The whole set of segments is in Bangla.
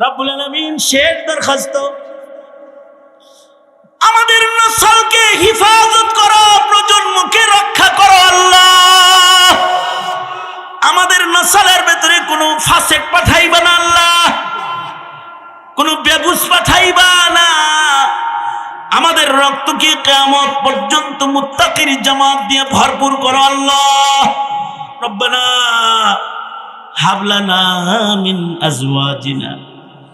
রাব্বুল আলামিন শেষ দরখাস্ত। আমাদের নসলকে হিফাজত করো, প্রজন্মকে রক্ষা করো আল্লাহ। আমাদের নসলের ভেতরে কোনো ফাসেক পাঠাইবা না আল্লাহ। কোনো বেগুস পাঠাইবা না। আমাদের রক্তকে কেমন পর্যন্ত মুত্তাকির জামাত দিয়ে ভরপুর করো আল্লাহ। রব্বানা হাবলানা মিন আজওয়াজিনা।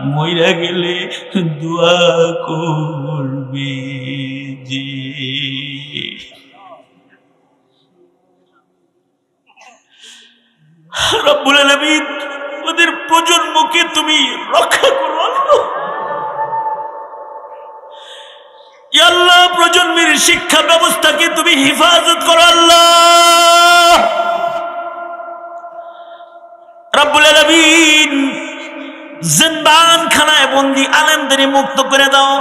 মইরা গেলে দোয়া করবে যে রব্বুল ওদের প্রজন্মকে তুমি রক্ষা করো। আল্লাহ আল্লাহ, প্রজন্মের শিক্ষা ব্যবস্থাকে তুমি হেফাজত করো আল্লাহ। রব্বুল আলামিন জিন্দান খানায় বন্দি আলেমদের মুক্ত করে দাও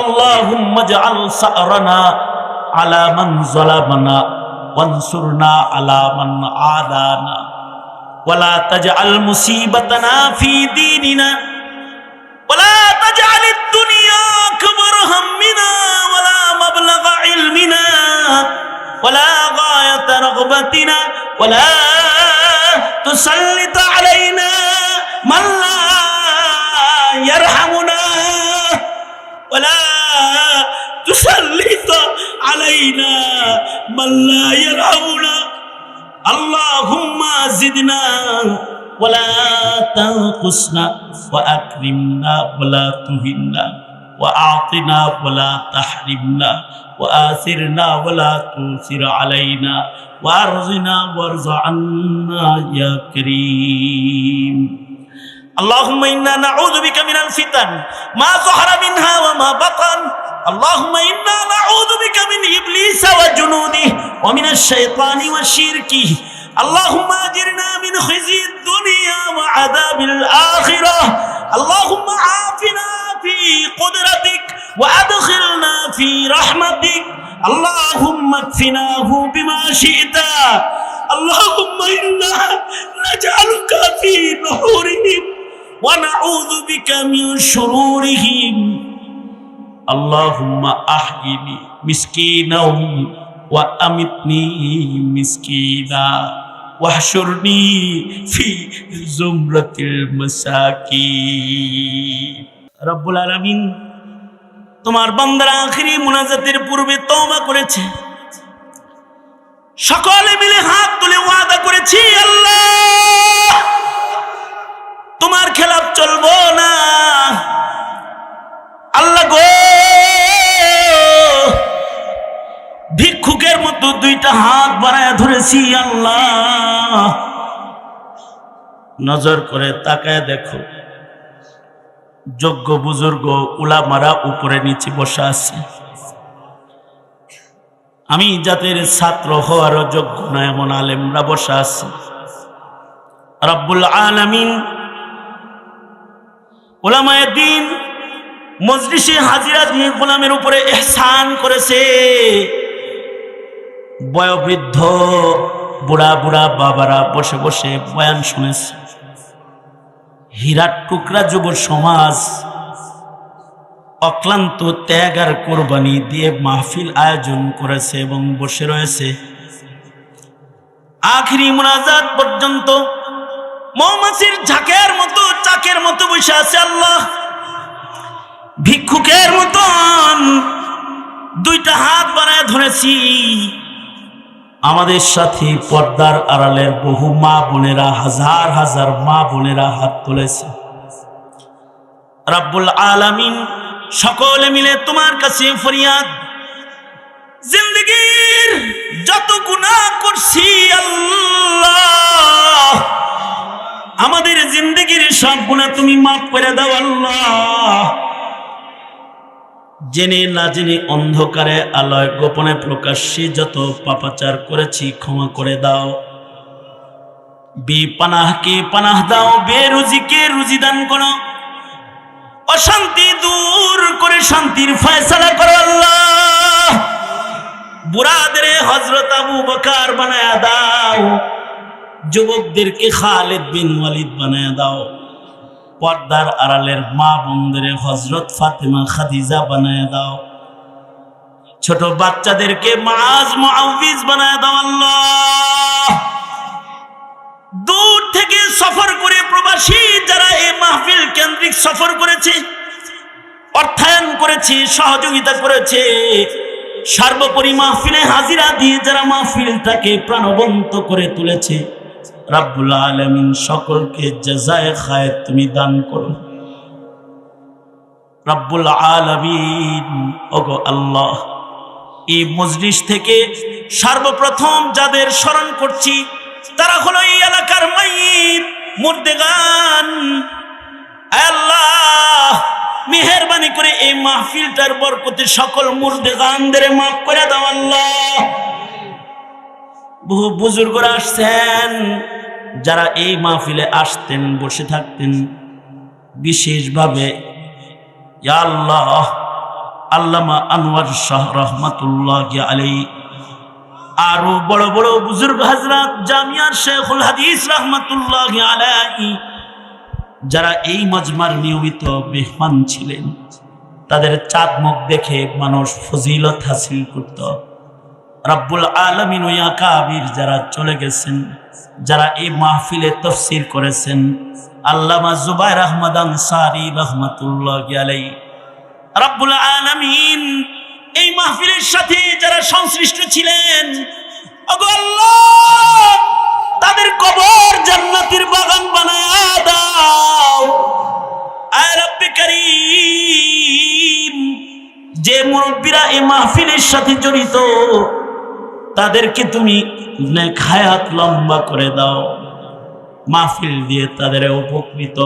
আল্লাহুম্মা জাআল সারনা আলা মান যালামানা ওয়ানসুরনা আলা মান আদানা ওয়ালা তাজআল মুসিবাতানা ফি দীনিনা ولا تجعل الدنيا كبر همنا ولا مبلغ علمنا ولا غاية رغبتنا ولا تسلط علينا من لا يرحمنا ولا تسلط علينا من لا يرحمنا. اللهم زدنا ولا تنقصنا وأكرمنا ولا تهنا وأعطنا ولا تحرمنا وآثرنا ولا تؤثر علينا وأرضنا وارض عنا يا كريم. اللهم إنا نعوذ بك من الفتن ما ظهر منها وما بطن. اللهم إنا نعوذ بك من إبليس وجنوده ومن الشيطان وشركه. اللهم أجرنا من خزي الدنيا وعذاب الآخرة. اللهم عافنا في قدرتك وأدخلنا في رحمتك. اللهم اكفناه بما شئت. اللهم إنا نجعلك في نحورهم ونعوذ بك من شرورهم اللهم أحيني مسكينا وأمتني مسكينا واحشرني في زمرة المساكين رب العالمين তোমার বান্দারা আখিরি মুনাজাতের পূর্বে তওবা করেছে সকলে মিলে হাত তুলে ওয়াদা করেছি আল্লাহ তোমার খেলাফ চলবো না। আল্লাহ গো! ভিক্ষুকের মতো দুইটা হাত বাড়ায় ধরেছি আল্লাহ। নজর করে তাকায় দেখো। যোগ্য বুজুর্গ উলামারা উপরে নিচে বসা আছে। আমি যাদের ছাত্র হওয়ারও যোগ্য না, এমন আলেমরা বসা আছে। রব্বুল আলামিন ওলামায় দিন মজলিসে হাজিরা দিয়ে গোলামের উপরে এহসান করেছে। বয়োবৃদ্ধ বুড়া বুড়া বাবারা বসে বসে বয়ান শুনেছে। হীরার টুকরা যুব সমাজ অক্লান্ত ত্যাগ আর কোরবানি দিয়ে মাহফিল আয়োজন করেছে এবং বসে রয়েছে। আখিরি মোনাজাত পর্যন্ত মৌমাছির ঝাঁকের মতো, চাকের মতো বসে আছে আল্লাহ। ভিক্ষুকের মতন দুইটা হাত বানায় ধরেছি। আমাদের সাথে পর্দার আড়ালের বহু মা বোনেরা, হাজার হাজার মা বোনেরা হাত তুলেছে। রাব্বুল আলামিন সকলে মিলে তোমার কাছে ফরিয়াদ, জিন্দগির যত গুনাহ করছি আল্লাহ সব গুণা তুমি মাফ করে দাও আল্লাহ। জেনে না জেনে অন্ধকারে আলয় গোপনে প্রকাশ্যে যত পাপাচার করেছি, ক্ষমা করে দাও। বে পানাহকে পানাহ দাও বে রুজিকে রুজি দান করো। অশান্তি দূর করে শান্তির ফয়সালা করো আল্লাহ। বুড়াদের হজরত আবু বকার বানায়া দাও। যুবকদেরকে খালেদ বিন ওয়ালিদ বানায়া দাও। পর্দার আড়ালের মা বোনদের হজরত ফাতেমা খাদিজা বানায় দাও। ছোট বাচ্চাদেরকে মাজ মুআউযিজ বানায় দাও আল্লাহ। দূর থেকে সফর করে প্রবাসী যারা এই মাহফিল কেন্দ্রিক সফর করেছে, অর্থায়ন করেছে, সহযোগিতা করেছে, সর্বোপরি মাহফিলে হাজিরা দিয়ে যারা মাহফিলটাকে প্রাণবন্ত করে তুলেছে। রাব্বুল আলমিন সকলকে জাযায়ে খায় তুমি দান করো রাব্বুল আলামিন, ওগো আল্লাহ, এই মজলিস থেকে সর্বপ্রথম যাদের স্মরণ করছি, তারা হলো এই এলাকার মাইত মুর্দেগান। আল্লাহ, মেহরবানি করে এই মাহফিলটার বরকতে সকল মুর্দেগানদের মাফ করে দাও আল্লাহ। বহু বুজুর্গরা আসছেন, যারা এই মাহফিলে আসতেন, বসে থাকতেন। বিশেষভাবে আল্লাহ, আল্লামা আনোয়ার শাহ রহমতুল্লাহ আলী আরও বড় বড় বুজুর্গ হাজরাত জামিয়ার শেখুল হাদিস রহমতুল্লাহ আলাই যারা এই মজমার নিয়মিত মেহমান ছিলেন, তাদের চাঁদ মুখ দেখে মানুষ ফজিলত হাসিল করত। রব্বুল আলমিন ওয়া কাবির যারা চলে গেছেন, যারা এই মাহফিলে তফসির করেছেন, আল্লামা জুবাইর আহমদ আনসারি রহমতুল্লাহ আলাই রব্বুল আলমিন এই মাহফিলের সাথে যারা সংশ্লিষ্ট ছিলেন তাদের কবর জান্নাতের বাগান বানায় দাও। যে মুরব্বীরা এই মাহফিলের সাথে জড়িত তাদেরকে তুমি হায়াত লম্বা করে দাও। মাহফিল দিয়ে তাদের উপকৃত।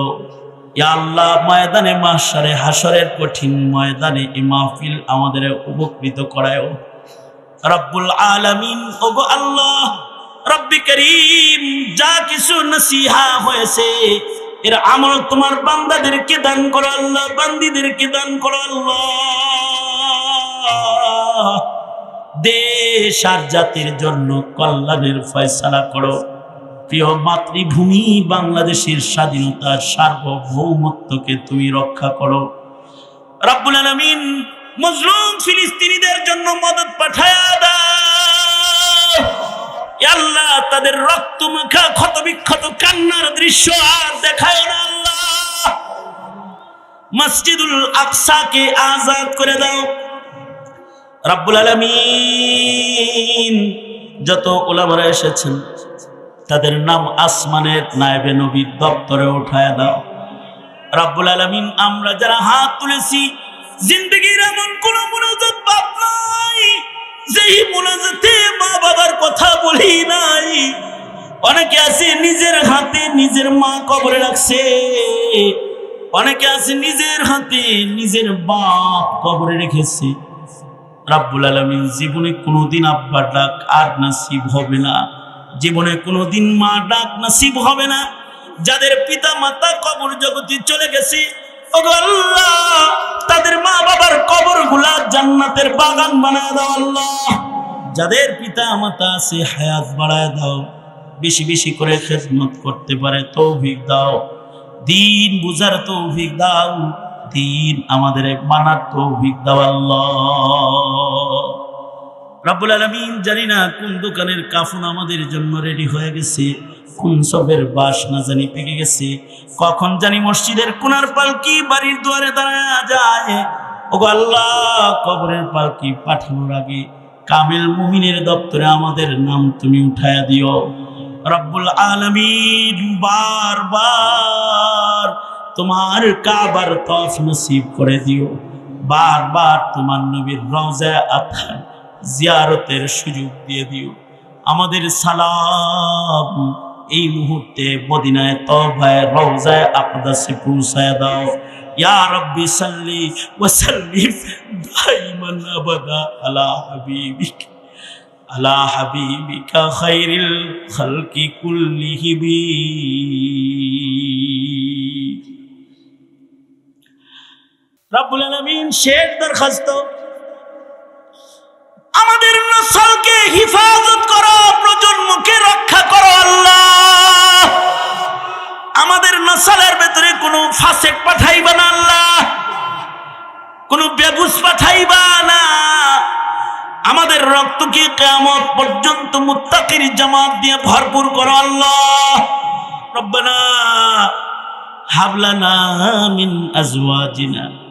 আল্লাহ, ময়দানে মাসারে হাসরের কঠিন ময়দানে এই মাহফিল আমাদের উপকৃত করায় রব্বুল আলামিন, ওগো আল্লাহ, রব্বি করিম, যা কিছু নসিহা হয়েছে, এর আমল তোমার বান্দাদেরকে দান করো আল্লাহ, বান্দিদেরকে দান করো আল্লাহ। দেশ আর জাতির জন্য কল্যাণের ফয়সালা করো। প্রিয় মাতৃভূমি বাংলাদেশের স্বাধীনতার সার্বভৌমত্বকে তুমি রক্ষা করো। রাব্বুল আলামিন মজলুম ফিলিস্তিনিদের জন্য মদত পাঠায়া দাও। আল্লাহ, তাদের রক্ত মাখা ক্ষত বিক্ষত কান্নার দৃশ্য আর দেখায় না আল্লাহ। মসজিদুল আকসাকে আজাদ করে দাও। রাব্বুল আলামিন যত ওলামারা এসেছেন, তাদের নাম আসমানের নায়েবে নবীর দপ্তরে উঠায় দাও। রাব্বুল আলামিন, আমরা যারা হাত তুলেছি, জিন্দগির এমন কোন মুনাজাত বাদ নাই, যেই মুনাজাতে মা বাবার কথা বলি নাই। অনেকে আছে নিজের হাতে নিজের মা কবরে রাখছে। অনেকে আছে নিজের হাতে নিজের বাপ কবরে রেখেছে। রাব্বুল আলমিন জীবনে কোনোদিন আব্বার ডাক আর নাসিব হবে না। জীবনে কোনোদিন মা ডাক নাসিব হবে না। যাদের পিতা মাতা কবর জগতে চলে গেছে তাদের মা বাবার কবরগুলা জান্নাতের বাগান বানায় দাও আল্লাহ। যাদের পিতা মাতা আছে, হায়াত বাড়ায় দাও। বেশি বেশি করে খেদমত করতে পারে, তৌফিক দাও। দিন বুঝার তৌফিক দাও। দিন আমাদের এক মানার তৌফিক দাও আল্লাহ। রাব্বুল আলামিন জানি না কোন দোকানের কাফন আমাদের জন্য রেডি হয়ে গেছে, কোন সবের বাস না জানি পেকে গেছে, কখন জানি মসজিদের কোনার পালকি বাড়ির দুয়ারে দাঁড়ায় যায়। ওগো আল্লাহ, কবরের পালকি পাঠানোর আগে কামেল মুমিনের দপ্তরে আমাদের নাম তুমি উঠায়া দিও। রব্বুল আলামিন বারবার তোমার কাবার তফ নসিব করে দিও। বারবার তোমার নবীর রওজা আথার জিয়ারতের সুযোগ দিয়ে দিও। আমাদের সালাম এই মুহূর্তে মদিনায় তবায় রওজায় আকদাসে পৌঁছায় দাও। ইয়া রব্বি সাল্লি ওয়া সাল্লিম দাইমান আবাদা আলা হাবিবিক। আলা হাবিবিকা খাইরিল খালকি কুল্লিহিম রাব্বুল আলামিন শেষ দরখাস্ত। আমাদের নসলকে হিফাজত করো, প্রজন্মকে রক্ষা করো আল্লাহ। আমাদের নসলের ভেতরে কোনো ফাসেক পাঠাইবা না আল্লাহ। কোনো বেগুস পাঠাইবা না। আমাদের রক্তকে কেমন পর্যন্ত মুত্তাকির জামাত দিয়ে ভরপুর করো আল্লাহ। রব্বানা হাবলানা মিন আজওয়াজিনা।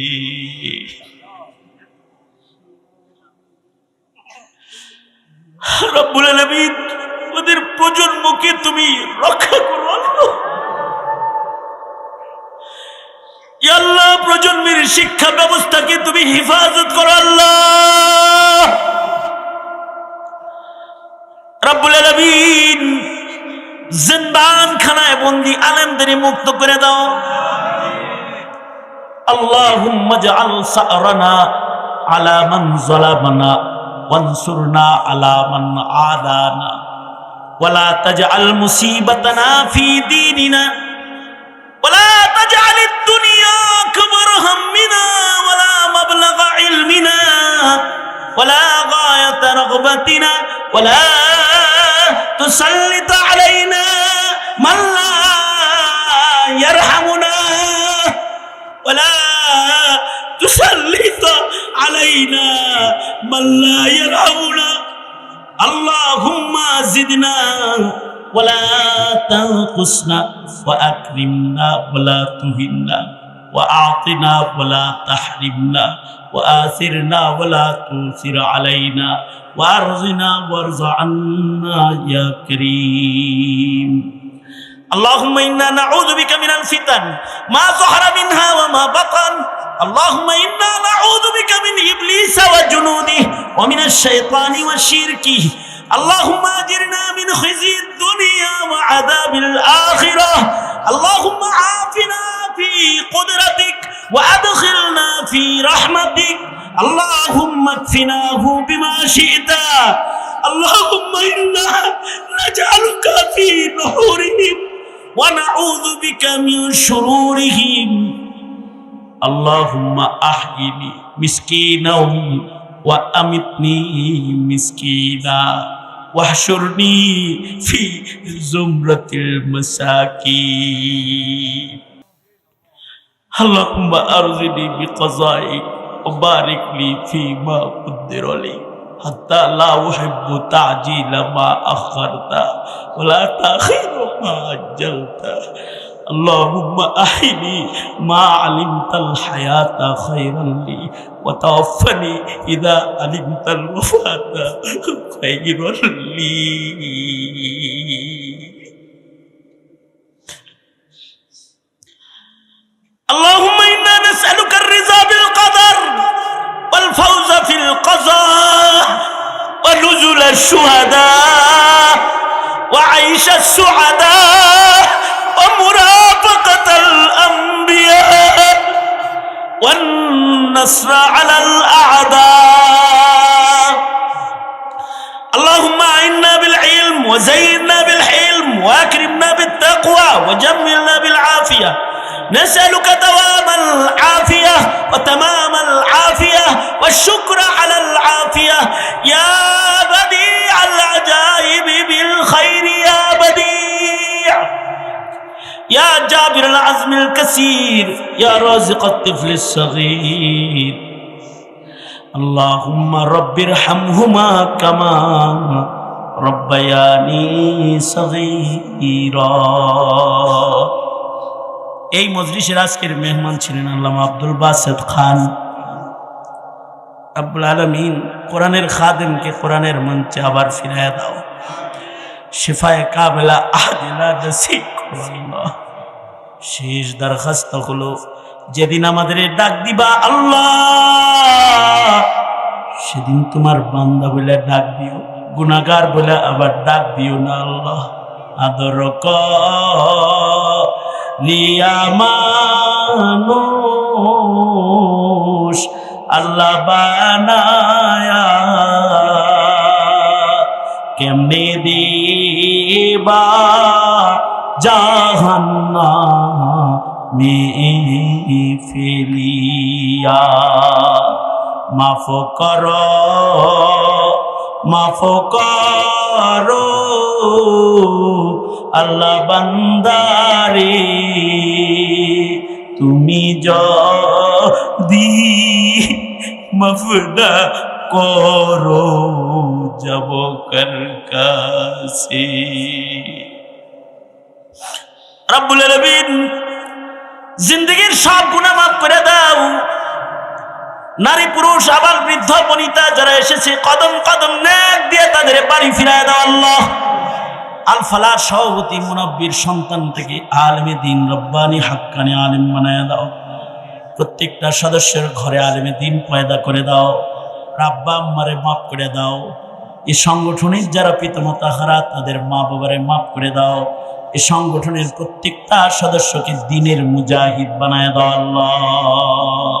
ওদের প্রজন্মকে তুমি রক্ষা করো, আল্লাহ। প্রজন্মের শিক্ষা ব্যবস্থাকে তুমি হেফাজত করো, আল্লাহ। আলামিন খানায় বন্দি আলেমদের মুক্ত করে দাও। আল্লাহ আলা মান যালামানা। وانصرنا على من عادانا ولا تجعل مصيبتنا في ديننا ولا تجعل الدنيا كبر همنا ولا مبلغ علمنا ولا غاية رغبتنا ولا تسلط علينا من لا يرحمنا ولا تسلط علينا من لا يرحمنا. اللهم زدنا ولا تنقصنا وأكرمنا ولا تهنا وأعطنا ولا تحرمنا وآثرنا ولا تؤثر علينا وأرزنا وارض عنا يا كريم. اللهم إنا نعوذ بك من الفتن ما ظهر منها وما بطن. اللهم إنا نعوذ بك من إبليس وجنوده ومن الشيطان وشركه. اللهم أجرنا من خزي الدنيا وعذاب الآخرة. اللهم عافنا في قدرتك وأدخلنا في رحمتك. اللهم اكفناه بما شئت. اللهم إنا نجعلك في نحورهم. ونعوذ بك من شرورهم. اللهم أحيني مسكينا وأمتني مسكينا. واحشرني في زمرة المساكين. اللهم أرزني بقضائك وبارك لي فيما قدر لي. حتى لا أحب تعجيل ما أخرت ولا تأخير ما أجلت. اللهم أحيني ما علمت الحياة خيرا لي وتوفني إذا علمت الوفاة خيرا لي. اللهم ونزل الشهداء وعيش السعداء ومرافقة الأنبياء والنصر على الأعداء. اللهم أعنا بالعلم وزينا بالحلم وأكرمنا بالتقوى وجملنا بالعافية. نسألك دوام العافية وتمام العافية والشكر على العافية. يا بديع العجائب بالخير يا بديع. يا جابر العزم الكثير يا رازق الطفل الصغير. اللهم رب ارحمهما كما ربياني صغيرا. এই মজলিসের আজকের মেহমান ছিলেন আল্লামা আব্দুল বাসেদ খান। আব্বুল আলমিন কোরআনের খাদেমকে কোরআনের মঞ্চে আবার ফিরাইয়া দাও। শিফায় কাবেলা করো শেষ দরখাস্ত হলো, যেদিন আমাদের ডাক দিবা আল্লাহ, সেদিন তোমার বান্দা বলে ডাক দিও গুনাগার বলে আবার ডাক দিও না আল্লাহ। আদর রিয়া মানুষ আল্লাহ বানায়া কেমনে দেবা জাহান্না মে ফেলিয়া? মাফ কর মাফ কর আল্লাহ বান্দারে, তুমি যদি মফদা করো যাব কর কাছে। রব্বুল আলামিন জিন্দগির সব গুনাহ মাফ করে দাও। নারী, পুরুষ, আবার বৃদ্ধ, বনিতা যারা এসেছে, কদম কদম নেক দিয়ে তাদের বাড়ি ফিরায় দাও আল্লাহ। আল ফালার সভাপতি মুনব্বির সন্তান থেকে আলমে দিন রব্বানি হাক্কানি আলেম বানায় দাও। প্রত্যেকটা সদস্যের ঘরে আলেমে দিন পয়দা করে দাও। রাব্বা আম্মারে মাফ করে দাও। এই সংগঠনের যারা পিতামাতা হারা তাদের মা বাবারে মাফ করে দাও। এই সংগঠনের প্রত্যেকটা সদস্যকে দিনের মুজাহিদ বানায় দাও আল্লাহ।